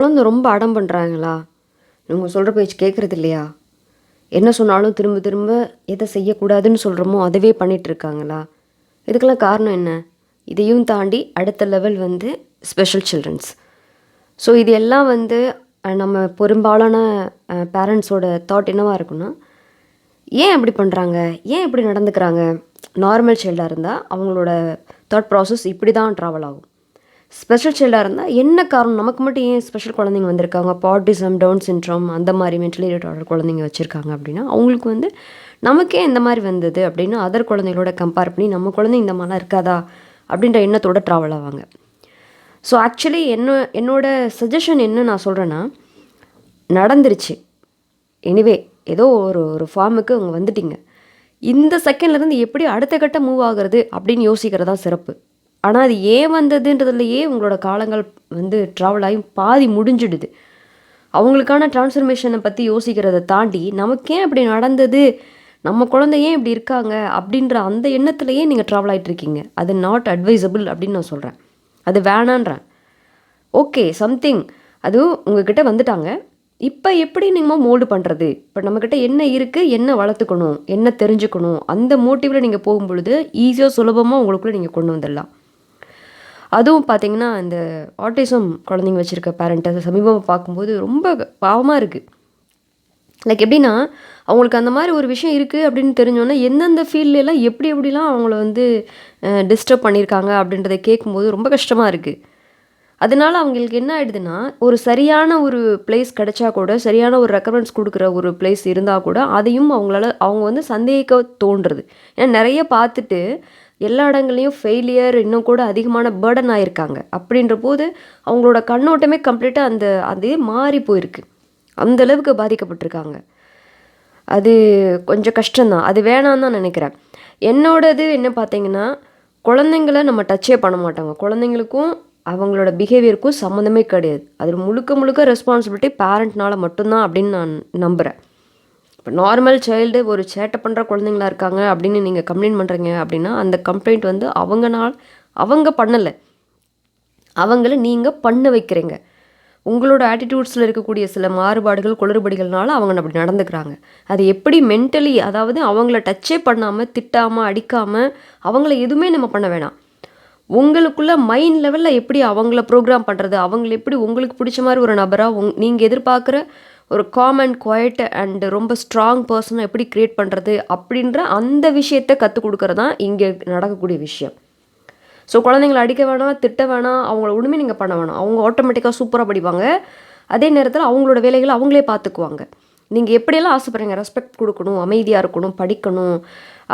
குழந்தை ரொம்ப அடம் பண்ணுறாங்களா நீங்கள் சொல்கிற பேச்சு கேட்குறது இல்லையா? என்ன சொன்னாலும் திரும்ப திரும்ப எதை செய்யக்கூடாதுன்னு சொல்கிறோமோ அதவே பண்ணிகிட்டு இருக்காங்களா இதுக்கெல்லாம் காரணம் என்ன? இதையும் தாண்டி அடுத்த லெவல் வந்து ஸ்பெஷல் சில்ட்ரன்ஸ் ஸோ இது எல்லாம் வந்து நம்ம பெரும்பாலான பேரண்ட்ஸோட தாட் என்னவாக இருக்குன்னா ஏன் அப்படி பண்ணுறாங்க ஏன் இப்படி நடந்துக்கிறாங்க? நார்மல் சைல்டாக இருந்தால் அவங்களோட தாட் ப்ராசஸ் இப்படி தான் ட்ராவல் ஆகும். ஸ்பெஷல் சைல்டாக இருந்தால் என்ன காரணம்? நமக்கு மட்டும் ஏன் ஸ்பெஷல் குழந்தைங்க வந்திருக்காங்க? பாட்டிசம் டவுன் சின்ட்ரோம் அந்த மாதிரி மென்டலி ரிட்டார்டர் குழந்தைங்க வச்சுருக்காங்க அப்படின்னா அவங்களுக்கு வந்து நமக்கே இந்த மாதிரி வந்தது அப்படின்னு அதர் குழந்தைகளோட கம்பேர் பண்ணி நம்ம குழந்தை இந்த மாதிரிலாம் இருக்காதா? அப்படின்ற எண்ணத்தோட ட்ராவல் ஆவாங்க. ஸோ ஆக்சுவலி என்ன என்னோட சஜஷன் என்ன நான் சொல்கிறேன்னா நடந்துருச்சு. எனிவே ஏதோ ஒரு ஒரு ஃபார்முக்கு அவங்க வந்துட்டீங்க. இந்த செகண்ட்லேருந்து எப்படி அடுத்த கட்ட மூவ் ஆகுறது அப்படின்னு யோசிக்கிறதா சிறப்பு. ஆனால் அது ஏன் வந்ததுன்றதுலையே உங்களோட காலங்கள் வந்து ட்ராவல் ஆகி பாதி முடிஞ்சிடுது. அவங்களுக்கான டிரான்ஸ்ஃபர்மேஷனை பற்றி யோசிக்கிறதை தாண்டி நமக்கு ஏன் அப்படி நடந்தது நம்ம குழந்தை ஏன் இப்படி இருக்காங்க அப்படின்ற அந்த எண்ணத்துலையே நீங்கள் ட்ராவல் ஆகிட்டு இருக்கீங்க. அது நாட் அட்வைசபிள் அப்படின்னு நான் சொல்கிறேன் அது வேணான்றேன். ஓகே சம்திங் அதுவும் உங்ககிட்ட வந்துட்டாங்க. இப்போ எப்படி நீங்கள் மோல்டு பண்ணுறது இப்போ நம்மக்கிட்ட என்ன இருக்குது என்ன வளர்த்துக்கணும்? என்ன தெரிஞ்சுக்கணும்? அந்த மோட்டிவில் நீங்கள் போகும்பொழுது ஈஸியாக சுலபமாக உங்களுக்குள்ளே நீங்கள் கொண்டு வந்துடலாம். அதுவும் பார்த்தீங்கன்னா இந்த ஆட்டிசம் குழந்தைங்க வச்சுருக்க பேரண்ட்டை சமீபமாக பார்க்கும்போது ரொம்ப பாவமாக இருக்குது லைக் எப்படின்னா அவங்களுக்கு அந்த மாதிரி ஒரு விஷயம் இருக்குது அப்படின்னு தெரிஞ்சோன்னே எந்தெந்த ஃபீல்ட்லாம் எப்படி எப்படிலாம் அவங்கள வந்து டிஸ்டர்ப் பண்ணியிருக்காங்க அப்படின்றத கேட்கும்போது ரொம்ப கஷ்டமாக இருக்குது அதனால அவங்களுக்கு என்ன ஆயிடுதுன்னா ஒரு சரியான ஒரு பிளேஸ் கிடைச்சா கூட சரியான ஒரு ரெக்கமெண்ட்ஸ் கொடுக்குற ஒரு பிளேஸ் இருந்தால் கூட அதையும் அவங்களால அவங்க வந்து சந்தேகிக்க தோன்றுறது. ஏன்னா நிறைய பார்த்துட்டு எல்லா இடங்கள்லையும் ஃபெயிலியர் இன்னும் கூட அதிகமான பேர்டன் ஆகியிருக்காங்க அப்படின்ற போது அவங்களோட கண்ணோட்டமே கம்ப்ளீட்டாக அந்த அதே மாறி போயிருக்கு. அந்த அளவுக்கு பாதிக்கப்பட்டிருக்காங்க. அது கொஞ்சம் கஷ்டம்தான். அது வேணான்னு தான் நினைக்கிறேன். என்னோடது என்ன பார்த்தீங்கன்னா குழந்தைங்கள நம்ம டச்சே பண்ண மாட்டாங்க. குழந்தைங்களுக்கும் அவங்களோட பிஹேவியருக்கும் சம்மந்தமே கிடையாது. அது முழுக்க முழுக்க ரெஸ்பான்சிபிலிட்டி பேரண்ட்னால மட்டும்தான் அப்படின்னு நான் நம்புகிறேன் இப்போ நார்மல் சைல்டு ஒரு சேட்டை பண்ணுற குழந்தைங்களா இருக்காங்க அப்படின்னு நீங்கள் கம்ப்ளைண்ட் பண்ணுறீங்க அப்படின்னா அந்த கம்ப்ளைண்ட் வந்து அவங்கனால் அவங்க பண்ணலை. அவங்கள நீங்கள் பண்ண வைக்கிறீங்க. உங்களோட ஆட்டிடியூட்ஸில் இருக்கக்கூடிய சில மாறுபாடுகள் குளறுபடிகள்னால அவங்க அப்படி நடந்துக்கிறாங்க. அது எப்படி மென்டலி அதாவது அவங்கள டச்சே பண்ணாமல் திட்டாமல் அடிக்காமல் அவங்கள எதுவுமே நம்ம பண்ண வேணாம். உங்களுக்குள்ள மைண்ட் லெவலில் எப்படி அவங்கள ப்ரோக்ராம் பண்ணுறது அவங்கள எப்படி உங்களுக்கு பிடிச்ச மாதிரி ஒரு நபராக உங் நீங்கள் எதிர்பார்க்குற ஒரு காமன் குவாய்ட் அண்ட் ரொம்ப ஸ்ட்ராங் பர்சனை எப்படி க்ரியேட் பண்ணுறது அப்படின்ற அந்த விஷயத்தை கற்றுக் கொடுக்குறது தான் இங்கே நடக்கக்கூடிய விஷயம். ஸோ குழந்தைங்கள அடிக்க வேணாம் திட்ட வேணாம் அவங்கள ஒன்றுமே நீங்கள் பண்ண வேணாம். அவங்க ஆட்டோமேட்டிக்காக சூப்பராக படிப்பாங்க. அதே நேரத்தில் அவங்களோட வேலைகளை அவங்களே பார்த்துக்குவாங்க. நீங்கள் எப்படியெல்லாம் ஆசைப்படுறீங்க? ரெஸ்பெக்ட் கொடுக்கணும் அமைதியாக இருக்கணும் படிக்கணும்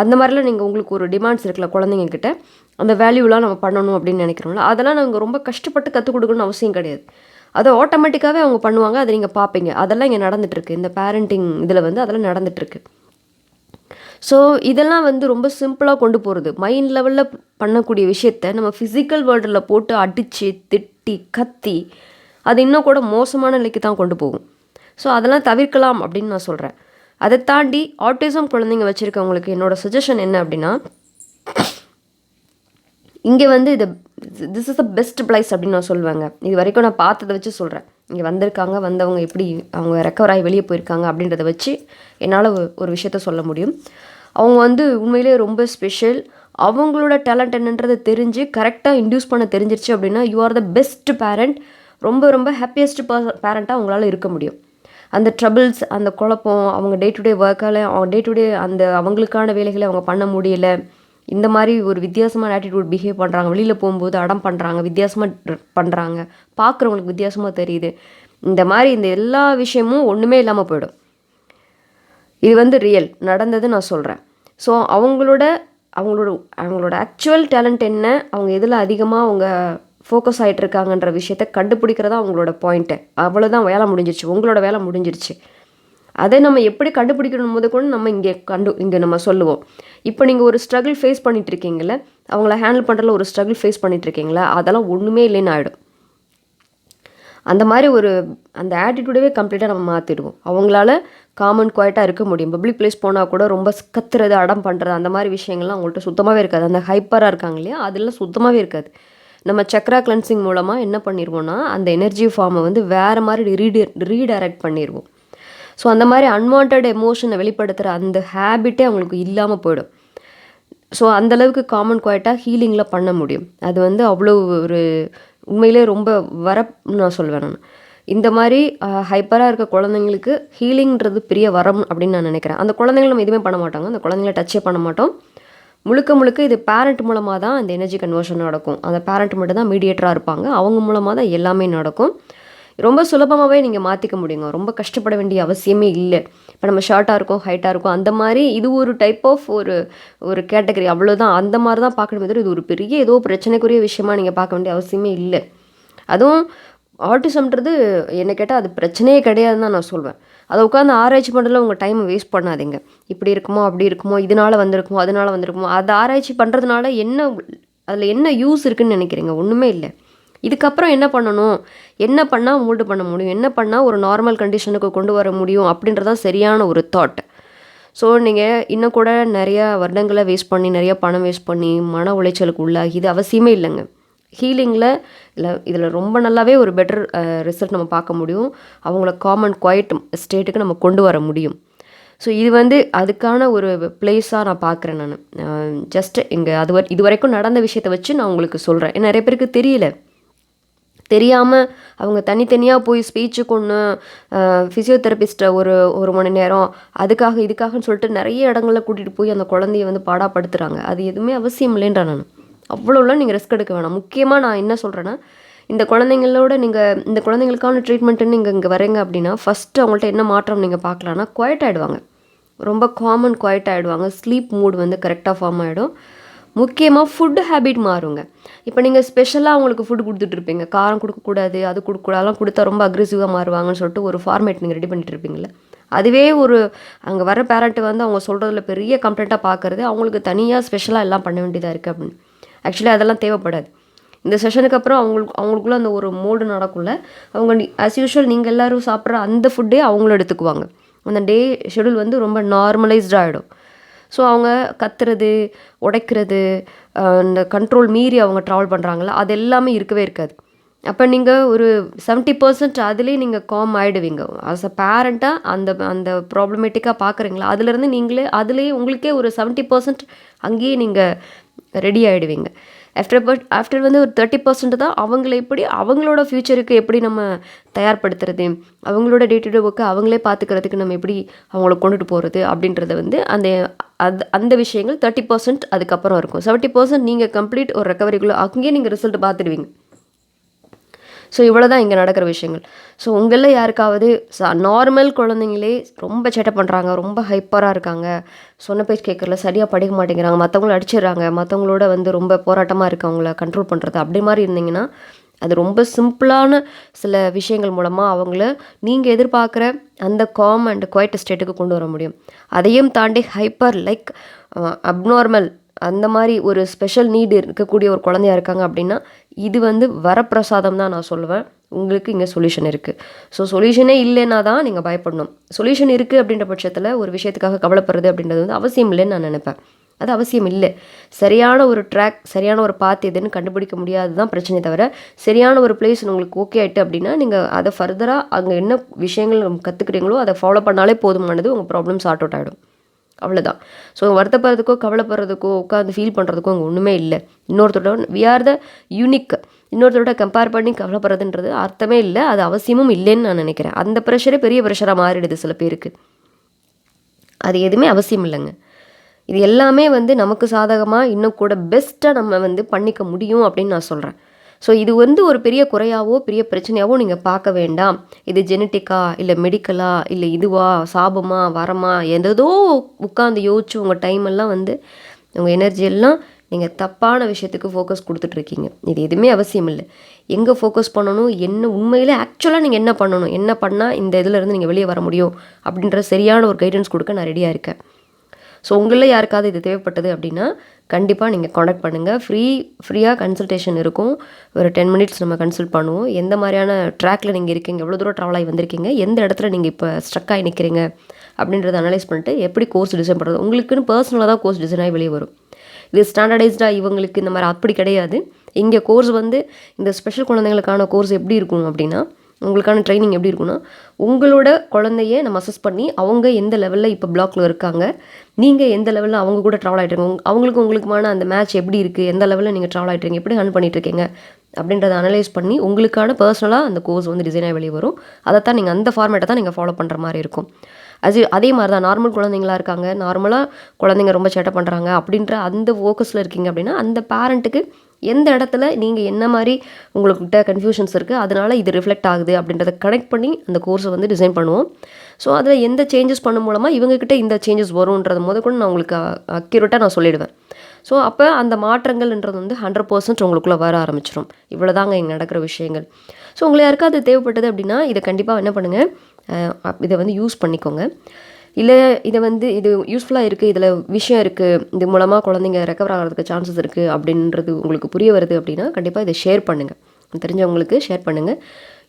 அந்த மாதிரிலாம் நீங்கள் உங்களுக்கு ஒரு டிமாண்ட்ஸ் இருக்குல்ல குழந்தைங்கக்கிட்ட அந்த வேல்யூலாம் நம்ம பண்ணணும் அப்படின்னு நினைக்கிறோம்ல அதெல்லாம் நாங்கள் ரொம்ப கஷ்டப்பட்டு கற்றுக் கொடுக்கணும்னு அவசியம் கிடையாது. அதை ஆட்டோமேட்டிக்காகவே அவங்க பண்ணுவாங்க அதை நீங்கள் பார்ப்பீங்க. அதெல்லாம் இங்கே நடந்துட்டுருக்கு இந்த பேரண்டிங் இதில் வந்து அதெல்லாம் நடந்துட்டுருக்கு ஸோ இதெல்லாம் வந்து ரொம்ப சிம்பிளாக கொண்டு போகிறது மைண்ட் லெவலில் பண்ணக்கூடிய விஷயத்த நம்ம ஃபிசிக்கல் வேர்ல்டில் போட்டு அடித்து திட்டி கத்தி அது இன்னும் கூட மோசமான நிலைக்கு தான் கொண்டு போகும். ஸோ அதெல்லாம் தவிர்க்கலாம் அப்படின்னு நான் சொல்கிறேன் அதை தாண்டி ஆட்டிசம் குழந்தைங்க வச்சுருக்கவங்களுக்கு என்னோட சஜஷன் என்ன அப்படின்னா இங்கே வந்து இது this is the best place அப்படின்னு நான் சொல்லுவேங்க. இது வரைக்கும் நான் பார்த்ததை வச்சு சொல்கிறேன் இங்கே வந்திருக்காங்க வந்தவங்க எப்படி அவங்க ரெக்கவர் ஆகி வெளியே போயிருக்காங்க அப்படின்றத வச்சு என்னால் ஒரு விஷயத்த சொல்ல முடியும். அவங்க வந்து உண்மையிலேயே ரொம்ப ஸ்பெஷல் அவங்களோட டேலண்ட் என்னன்றதை தெரிஞ்சு கரெக்டாக இன்டியூஸ் பண்ண தெரிஞ்சிருச்சு அப்படின்னா you are the best parent ரொம்ப ரொம்ப ஹாப்பியஸ்ட் பேரண்ட்டாக அவங்களால இருக்க முடியும். அந்த ட்ரபிள்ஸ் அந்த குழப்பம் அவங்க டே டு டே ஒர்க்கால் அவங்க டே டு டே அந்த அவங்களுக்கான வேலைகளை அவங்க பண்ண முடியல. இந்த மாதிரி ஒரு வித்தியாசமான ஆட்டிடியூட் பிஹேவ் பண்ணுறாங்க வெளியில் போகும்போது அடம் பண்ணுறாங்க வித்தியாசமாக பண்ணுறாங்க பார்க்குறவங்களுக்கு வித்தியாசமாக தெரியுது. இந்த மாதிரி இந்த எல்லா விஷயமும் ஒன்றுமே இல்லாமல் போயிடும். இது வந்து ரியல் நடந்தது நான் சொல்கிறேன் ஸோ அவங்களோட அவங்களோட அவங்களோட ஆக்சுவல் டேலண்ட் என்ன? அவங்க எதில் அதிகமாக அவங்க ஃபோக்கஸ் ஆகிட்டு இருக்காங்கன்ற விஷயத்த கண்டுபிடிக்கிறதா அவங்களோட பாயிண்ட்டு அவ்வளோதான் வேலை முடிஞ்சிருச்சு. உங்களோட வேலை முடிஞ்சிருச்சு. அதை நம்ம எப்படி கண்டுபிடிக்கணும் போது கூட நம்ம இங்கே கண்டு இங்கே நம்ம சொல்லுவோம். இப்போ நீங்கள் ஒரு ஸ்ட்ரகிள் ஃபேஸ் பண்ணிட்டு இருக்கீங்கள அவங்கள ஹேண்டில் பண்ணுறதுல ஒரு ஸ்ட்ரகிள் ஃபேஸ் பண்ணிட்டு இருக்கீங்களா அதெல்லாம் ஒன்றுமே இல்லைன்னு ஆகிடும் அந்த மாதிரி ஒரு அந்த ஆட்டிடியூடவே கம்ப்ளீட்டாக நம்ம மாற்றிடுவோம் அவங்களால காமன் குவாய்ட்டாக இருக்க முடியும். பப்ளிக் பிளேஸ் போனால் கூட ரொம்ப கத்துறது அடம் பண்ணுறது அந்த மாதிரி விஷயங்கள்லாம் அவங்கள்ட்ட சுத்தமாகவே இருக்காது. அந்த ஹைப்பராக இருக்காங்க இல்லையா? அதெல்லாம் சுத்தமாகவே இருக்காது. நம்ம சக்ரா கிளன்சிங் மூலமாக என்ன பண்ணிடுவோம்னா அந்த எனர்ஜி ஃபார்மை வந்து வேறு மாதிரி ரீடி ரீடைரக்ட் பண்ணிடுவோம் ஸோ அந்த மாதிரி அன்வான்ட் எமோஷனை வெளிப்படுத்துகிற அந்த ஹேபிட்டே அவங்களுக்கு இல்லாமல் போயிடும். ஸோ அந்தளவுக்கு காமன் குவாய்ட்டாக ஹீலிங்கில் பண்ண முடியும். அது வந்து அவ்வளோ ஒரு உண்மையிலே ரொம்ப வர நான் சொல்வேன் நான். இந்த மாதிரி ஹைப்பராக இருக்க குழந்தைங்களுக்கு ஹீலிங்கிறது பெரிய வரம் அப்படின்னு நான் நினைக்கிறேன். அந்த குழந்தைங்கள நம்ம எதுவுமே பண்ண மாட்டாங்க. அந்த குழந்தைங்கள டச்சே பண்ண மாட்டோம். முழுக்க முழுக்க இது பேரண்ட் மூலமாக தான் இந்த எனர்ஜி கன்வர்ஷன் நடக்கும். அந்த பேரண்ட் மட்டும் தான் மீடியேட்டராக இருப்பாங்க. அவங்க மூலமாக தான் எல்லாமே நடக்கும். ரொம்ப சுலபமாகவே நீங்கள் மாற்றிக்க முடியுங்க. ரொம்ப கஷ்டப்பட வேண்டிய அவசியமே இல்லை. இப்போ நம்ம ஷார்ட்டாக இருக்கோம் ஹைட்டாக இருக்கும் அந்த மாதிரி இது ஒரு டைப் ஆஃப் ஒரு ஒரு கேட்டகரி அவ்வளோதான் அந்த மாதிரி தான் பார்க்கணுமே தவிர இது ஒரு பெரிய ஏதோ பிரச்சனைக்குரிய விஷயமா நீங்கள் பார்க்க வேண்டிய அவசியமே இல்லை. அதுவும் ஆட்டிசம்ன்றது என்ன கேட்டால் அது பிரச்சனையே கிடையாதுன்னு தான் நான் சொல்வேன். அதை உட்காந்து ஆராய்ச்சி பண்ணுறதுல உங்கள் டைமை வேஸ்ட் பண்ணாதீங்க. இப்படி இருக்குமோ அப்படி இருக்குமோ இதனால் வந்திருக்குமோ அதனால் வந்திருக்குமோ அதை ஆராய்ச்சி பண்ணுறதுனால என்ன அதில் என்ன யூஸ் இருக்குன்னு நினைக்கிறீங்க? ஒன்றுமே இல்லை. இதுக்கப்புறம் என்ன பண்ணணும்? என்ன பண்ணால் மோல்டு பண்ண முடியும்? என்ன பண்ணால் ஒரு நார்மல் கண்டிஷனுக்கு கொண்டு வர முடியும்? அப்படின்றதான் சரியான ஒரு தாட் ஸோ நீங்கள் இன்னும் கூட நிறையா வருடங்களை வேஸ்ட் பண்ணி நிறையா பணம் வேஸ்ட் பண்ணி மன உளைச்சலுக்கு உள்ளாகி இது அவசியமே இல்லைங்க. ஹீலிங்கில் இல்லை இதில் ரொம்ப நல்லாவே ஒரு பெட்டர் ரிசல்ட் நம்ம பார்க்க முடியும். அவங்கள காமன் குவைட் ஸ்டேட்டுக்கு நம்ம கொண்டு வர முடியும். ஸோ இது வந்து அதுக்கான ஒரு பிளேஸாக நான் பார்க்குறேன் நான். ஜஸ்ட் இங்கே அது வரை இது வரைக்கும் நடந்த விஷயத்தை வச்சு நான் உங்களுக்கு சொல்கிறேன் நிறைய பேருக்கு தெரியல. தெரியாமல் அவங்க தனித்தனியாக போய் ஸ்பீச்சுக்கு ஒன்று ஃபிசியோதெரபிஸ்ட்டை ஒரு ஒரு மணி நேரம் அதுக்காக இதுக்காகன்னு சொல்லிட்டு நிறைய இடங்களில் கூட்டிகிட்டு போய் அந்த குழந்தைய வந்து பாடாப்படுத்துகிறாங்க அது எதுவுமே அவசியம் இல்லைன்றேன் நான். அவ்வளோலாம் நீங்கள் ரிஸ்க் எடுக்க வேணாம். முக்கியமாக நான் என்ன சொல்கிறேன்னா இந்த குழந்தைங்களோட நீங்கள் இந்த குழந்தைங்களுக்கான ட்ரீட்மெண்ட்டுன்னு நீங்கள் இங்கே வரீங்க அப்படின்னா ஃபஸ்ட்டு அவங்கள்ட்ட என்ன மாற்றம் நீங்கள் பார்க்கலான்னா குவைட் ஆகிடுவாங்க ரொம்ப காமன் குவைட் ஆகிடுவாங்க ஸ்லீப் மூட் வந்து கரெக்டாக ஃபார்ம் ஆகிடும் முக்கியமாக ஃபுட் ஹேபிட் மாறுங்க. இப்போ நீங்கள் ஸ்பெஷலாக அவங்களுக்கு ஃபுட் கொடுத்துட்ருப்பீங்க காரம் கொடுக்கக்கூடாது அது கொடுக்கக்கூடாதுலாம் கொடுத்தா ரொம்ப அக்ரெசிவாக மாறுவாங்கன்னு சொல்லிட்டு ஒரு ஃபார்மேட் நீங்கள் ரெடி பண்ணிட்டு இருப்பீங்களே அதுவே ஒரு அங்கே வர பேரண்ட்டு வந்து அவங்க சொல்கிறதுல பெரிய கம்ப்ளைண்ட்டாக பார்க்குறது அவங்களுக்கு தனியாக ஸ்பெஷலாக எல்லாம் பண்ண வேண்டியதாக இருக்குது அப்படின்னு. ஆக்சுவலி அதெல்லாம் தேவைப்படாது. இந்த செஷனுக்கு அப்புறம் அவங்களுக்கு அவங்களுக்குள்ள அந்த ஒரு மோடு நடக்கும்ல அவங்க ஆஸ் யூஷுவல் நீங்கள் எல்லோரும் சாப்பிட்ற அந்த ஃபுட்டே அவங்களும் எடுத்துக்குவாங்க. அந்த டே ஷெடியூல் வந்து ரொம்ப நார்மலைஸ்ட் ஆகிடும் ஸோ அவங்க கத்துறது உடைக்கிறது இந்த கண்ட்ரோல் மீறி அவங்க ட்ராவல் பண்ணுறாங்களா அது எல்லாமே இருக்கவே இருக்காது. அப்போ நீங்கள் ஒரு செவன்ட்டி பர்சன்ட் அதுலேயே நீங்கள் காம் ஆகிடுவீங்க ஆஸ் அ பேரண்ட்டாக அந்த அந்த ப்ராப்ளமேட்டிக்காக பார்க்குறீங்களா அதுலேருந்து நீங்களே அதுலேயே உங்களுக்கே ஒரு செவன்ட்டி பர்சன்ட் அங்கேயே நீங்கள் ரெடி ஆகிடுவீங்க ஆஃப்டர் பட் ஆஃப்டர் வந்து ஒரு தேர்ட்டி பர்சன்ட் தான் அவங்கள எப்படி அவங்களோட ஃப்யூச்சருக்கு எப்படி நம்ம தயார்படுத்துறது? அவங்களோட டே டு டே ஒர்க்கை அவங்களே பார்த்துக்கிறதுக்கு நம்ம எப்படி அவங்கள கொண்டுட்டு போகிறது அப்படின்றத வந்து அந்த அது அந்த விஷயங்கள் தேர்ட்டி பர்சன்ட் அதுக்கப்புறம் இருக்கும். செவன்ட்டி பர்சன்ட் நீங்கள் கம்ப்ளீட் ஒரு ரெக்கவரிக்குள்ளே அங்கேயே நீங்கள் ரிசல்ட் பார்த்துடுவீங்க. ஸோ இவ்வளோ தான் இங்கே நடக்கிற விஷயங்கள். ஸோ உங்களில் யாருக்காவது நார்மல் குழந்தைங்களே ரொம்ப சேட்டை பண்ணுறாங்க ரொம்ப ஹைப்பராக இருக்காங்க. சொன்ன பேச்சு கேட்குறல சரியாக படிக்க மாட்டேங்கிறாங்க. மற்றவங்கள அடிச்சிடுறாங்க. மற்றவங்களோட வந்து ரொம்ப போராட்டமாக இருக்குது அவங்கள கண்ட்ரோல் பண்ணுறது அப்படி மாதிரி இருந்தீங்கன்னா அது ரொம்ப சிம்பிளான சில விஷயங்கள் மூலமாக அவங்கள நீங்கள் எதிர்பார்க்குற அந்த காம் அண்ட் குவைட் ஸ்டேட்டுக்கு கொண்டு வர முடியும். அதையும் தாண்டி ஹைப்பர் லைக் அப்நார்மல் அந்த மாதிரி ஒரு ஸ்பெஷல் நீடு இருக்கக்கூடிய ஒரு குழந்தையா இருக்காங்க அப்படின்னா இது வந்து வரப்பிரசாதம் தான் நான் சொல்லுவேன். உங்களுக்கு இங்கே சொல்யூஷன் இருக்குது ஸோ சொல்யூஷனே இல்லைன்னா தான் நீங்கள் பயப்படணும். சொல்யூஷன் இருக்குது அப்படின்ற பட்சத்தில் ஒரு விஷயத்துக்காக கவலைப்படுறது அப்படின்றது வந்து அவசியம் இல்லைன்னு நான் நினைப்பேன். அது அவசியம் இல்லை. சரியான ஒரு ட்ராக் சரியான ஒரு பாத் எதுன்னு கண்டுபிடிக்க முடியாது தான் பிரச்சனை தவிர சரியான ஒரு பிளேஸ் உங்களுக்கு ஓகே ஆகிட்டு அப்படின்னா நீங்கள் அதை ஃபர்தராக அங்கே என்ன விஷயங்கள் கற்றுக்குறீங்களோ அதை ஃபாலோ பண்ணாலே போதுமானது உங்கள் ப்ராப்ளம் சார்ட் அவுட் ஆகிடும் அவ்வளோதான் ஸோ வருத்தப்படுறதுக்கோ கவலைப்படுறதுக்கோ உட்காந்து ஃபீல் பண்ணுறதுக்கோ அங்கே ஒன்றுமே இல்லை. இன்னொருத்தரோட வி ஆர் த யூனிக் இன்னொருத்தரோட கம்பேர் பண்ணி கவலைப்படுறதுன்றது அர்த்தமே இல்லை அது அவசியமும் இல்லைன்னு நான் நினைக்கிறேன். அந்த ப்ரெஷரே பெரிய ப்ரெஷராக மாறிடுது சில பேருக்கு. அது எதுவுமே அவசியம் இல்லைங்க. இது எல்லாமே வந்து நமக்கு சாதகமாக இன்னும் கூட பெஸ்ட்டாக நம்ம வந்து பண்ணிக்க முடியும் அப்படின்னு நான் சொல்கிறேன் ஸோ இது வந்து ஒரு பெரிய குறையாவோ பெரிய பிரச்சனையாவோ நீங்கள் பார்க்க வேண்டாம். இது ஜெனட்டிக்கா இல்லை மெடிக்கலா இல்லை இதுவா சாபமா வரமா எதோ உட்காந்து யோசிச்சு உங்கள் டைம் எல்லாம் வந்து உங்கள் எனர்ஜி எல்லாம் நீங்கள் தப்பான விஷயத்துக்கு ஃபோக்கஸ் கொடுத்துட்ருக்கீங்க இது எதுவுமே அவசியம் இல்லை. எங்கே ஃபோக்கஸ் பண்ணணும் என்ன உண்மையில் ஆக்சுவலாக நீங்கள் என்ன பண்ணணும் என்ன பண்ணால் இந்த இதிலேருந்து நீங்கள் வெளியே வர முடியும் அப்படின்ற சரியான ஒரு கைடன்ஸ் கொடுக்க நான் ரெடியாக இருக்கேன். ஸோ உங்களில் யாருக்காவது இது தேவைப்பட்டது அப்படின்னா கண்டிப்பாக நீங்கள் காண்டாக்ட் பண்ணுங்கள் ஃப்ரீ ஃப்ரீயாக கன்சல்டேஷன் இருக்கும். ஒரு டென் மினிட்ஸ் நம்ம கன்சல்ட் பண்ணுவோம். எந்த மாதிரியான ட்ராக்கில் நீங்கள் இருக்கீங்க எவ்வளோ தூரம் ட்ராவல் ஆகி வந்திருக்கீங்க எந்த இடத்துல நீங்கள் இப்போ ஸ்ட்ரக் ஆகி நிற்கிறீங்க அப்படின்றத அனலைஸ் பண்ணிட்டு எப்படி கோர்ஸ் டிசைன் பண்ணுறது உங்களுக்குன்னு பர்சனலாக தான் கோர்ஸ் டிசைன் ஆகி வெளியே வரும். இது ஸ்டாண்டர்டைஸ்டாக இவங்களுக்கு இந்த மாதிரி அப்படி கிடையாது. இங்கே கோர்ஸ் வந்து இந்த ஸ்பெஷல் குழந்தைங்களுக்கான கோர்ஸ் எப்படி இருக்கும் அப்படின்னா உங்களுக்கான ட்ரைனிங் எப்படி இருக்குன்னா உங்களோட குழந்தைய நம்ம அசஸ் பண்ணி அவங்க எந்த லெவலில் இப்போ பிளாக்ல இருக்காங்க நீங்கள் எந்த லெவலில் அவங்க கூட ட்ராவல் ஆகிட்டுருங்க அவங்களுக்கு உங்களுக்குமான அந்த மேட்ச் எப்படி இருக்குது எந்த லெவலில் நீங்கள் ட்ராவல் ஆகிட்டு எப்படி ரன் பண்ணிகிட்ருக்கீங்க அப்படின்றத அனலைஸ் பண்ணி உங்களுக்கான பர்சனலாக அந்த கோர்ஸ் வந்து டிசைனாக வெளியே வரும். அதை தான் நீங்கள் அந்த ஃபார்மேட்டை தான் நீங்கள் ஃபாலோ பண்ணுற மாதிரி இருக்கும். அது அதே மாதிரி தான் நார்மல் குழந்தைங்களா இருக்காங்க நார்மலாக குழந்தைங்க ரொம்ப சேட்டை பண்ணுறாங்க அப்படின்ற அந்த ஃபோக்கஸில் இருக்கீங்க அப்படின்னா அந்த பேரண்ட்டுக்கு எந்த இடத்துல நீங்கள் என்ன மாதிரி உங்கள்கிட்ட கன்ஃபியூஷன்ஸ் இருக்குது அதனால் இது ரிஃப்ளெக்ட் ஆகுது அப்படின்றத கனெக்ட் பண்ணி அந்த கோர்ஸை வந்து டிசைன் பண்ணுவோம். ஸோ அதில் எந்த சேஞ்சஸ் பண்ண மூலமாக இவங்கக்கிட்ட இந்த சேஞ்சஸ் வரும்ன்றது முத கூட நான் உங்களுக்கு அக்யூரேட்டாக நான் சொல்லிடுவேன். ஸோ அப்போ அந்த மாற்றங்கள்ன்றது வந்து ஹண்ட்ரட் பர்சன்ட் உங்களுக்குள்ளே வர ஆரம்பிச்சிடும் இவ்வளோதாங்க இங்கே நடக்கிற விஷயங்கள். ஸோ உங்களை யாருக்காவது தேவைப்பட்டது அப்படின்னா இதை கண்டிப்பாக என்ன பண்ணுங்கள் இதை வந்து யூஸ் பண்ணிக்கோங்க. இல்லை இதை வந்து இது யூஸ்ஃபுல்லாக இருக்குது இதில் விஷயம் இருக்குது இது மூலமாக குழந்தைங்க ரெக்கவர் ஆகிறதுக்கு சான்சஸ் இருக்குது அப்படின்றது உங்களுக்கு புரிய வருது அப்படின்னா கண்டிப்பாக இதை ஷேர் பண்ணுங்கள் தெரிஞ்சவங்களுக்கு ஷேர் பண்ணுங்கள்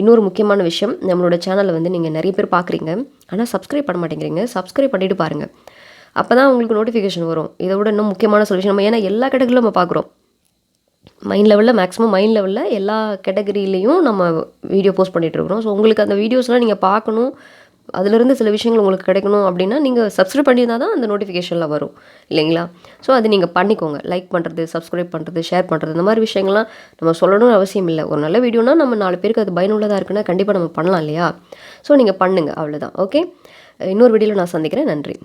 இன்னொரு முக்கியமான விஷயம் நம்மளோட சேனலை வந்து நீங்கள் நிறைய பேர் பார்க்குறீங்க ஆனால் சப்ஸ்கிரைப் பண்ண மாட்டேங்கிறீங்க. சப்ஸ்கிரைப் பண்ணிவிட்டு பாருங்கள் அப்போ தான் உங்களுக்கு நோட்டிஃபிகேஷன் வரும். இதை விட இன்னும் முக்கியமான சொல்யூஷன் நம்ம ஏன்னா எல்லா கேட்டகரியிலும் நம்ம பார்க்குறோம் மைண்ட் லெவலில் மேக்ஸிமம் மைண்ட் லெவலில் எல்லா கேட்டகரியிலையும் நம்ம வீடியோ போஸ்ட் பண்ணிகிட்டு இருக்கிறோம். ஸோ உங்களுக்கு அந்த வீடியோஸ்லாம் நீங்கள் பார்க்கணும் அதிலிருந்து சில விஷயங்கள் உங்களுக்கு கிடைக்கணும் அப்படின்னா நீங்கள் சப்ஸ்கிரைப் பண்ணியிருந்தால் தான் அந்த நோட்டிஃபிகேஷனில் வரும் இல்லைங்களா? ஸோ அது நீங்கள் பண்ணிக்கோங்க. லைக் பண்ணுறது சப்ஸ்கிரைப் பண்ணுறது ஷேர் பண்ணுறது இந்த மாதிரி விஷயங்கள்லாம் நம்ம சொல்லணும்னு அவசியம் இல்லை. ஒரு நல்ல வீடியோனா நம்ம நாலு பேருக்கு அது பயனுள்ளதாக இருக்குன்னா கண்டிப்பாக நம்ம பண்ணலாம் இல்லையா? ஸோ நீங்கள் பண்ணுங்கள் அவ்வளோதான் ஓகே இன்னொரு வீடியோவில் நான் சந்திக்கிறேன். நன்றி.